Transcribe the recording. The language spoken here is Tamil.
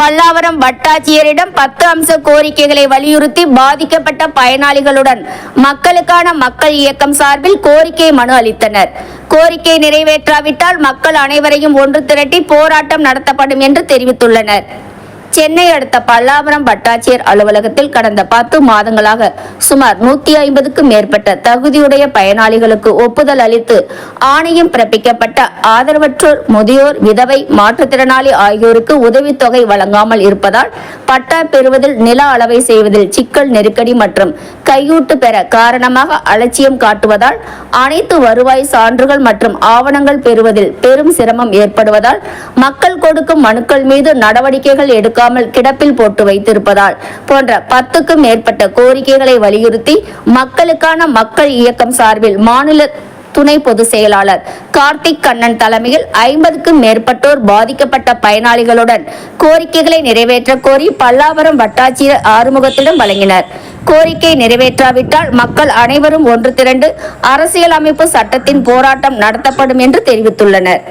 பல்லாவரம் வட்டாட்சியரிடம் பத்து அம்ச கோரிக்கைகளை வலியுறுத்தி பாதிக்கப்பட்ட பயனாளிகளுடன் மக்களுக்கான மக்கள் இயக்கம் சார்பில் கோரிக்கை மனு அளித்தனர். கோரிக்கை நிறைவேற்றாவிட்டால் மக்கள் அனைவரையும் ஒன்று திரட்டி போராட்டம் நடத்தப்படும் என்று தெரிவித்துள்ளனர். சென்னை அடுத்த பல்லாவரம் வட்டாட்சியர் அலுவலகத்தில் கடந்த பத்து மாதங்களாக சுமார் நூத்தி ஐம்பதுக்கும் மேற்பட்ட தகுதியுடைய பயனாளிகளுக்கு ஒப்புதல் அளித்து ஆணையம் பிறப்பிக்கப்பட்ட ஆதரவற்றோர் முதியோர் விதவை மாற்றுத்திறனாளி ஆகியோருக்கு உதவித்தொகை வழங்காமல் இருப்பதால் பட்டா பெறுவதில் நில அளவை செய்வதில் சிக்கல் நெருக்கடி மற்றும் கையூட்டு பெற காரணமாக அலட்சியம் காட்டுவதால் அனைத்து வருவாய் சான்றுகள் மற்றும் ஆவணங்கள் பெறுவதில் பெரும் சிரமம் ஏற்படுவதால் மக்கள் கொடுக்கும் மனுக்கள் மீது நடவடிக்கைகள் கொடுக்காமல் கிடப்பில் போட்டு வைத்திருப்பதால் போன்ற பத்துக்கும் மேற்பட்ட கோரிக்கைகளை வலியுறுத்தி மக்களுக்கான மக்கள் இயக்கம் சார்பில் மாநில துணை பொதுச் செயலாளர் கார்த்திக் கண்ணன் தலைமையில் ஐம்பதுக்கும் மேற்பட்டோர் பாதிக்கப்பட்ட பயனாளிகளுடன் கோரிக்கைகளை நிறைவேற்ற கோரி பல்லாவரம் வட்டாட்சியர் ஆறுமுகத்திடம் வழங்கினர். கோரிக்கை நிறைவேற்றாவிட்டால் மக்கள் அனைவரும் ஒன்று திரண்டு அரசியலமைப்பு சட்டத்தின் போராட்டம் நடத்தப்படும் என்று தெரிவித்துள்ளனர்.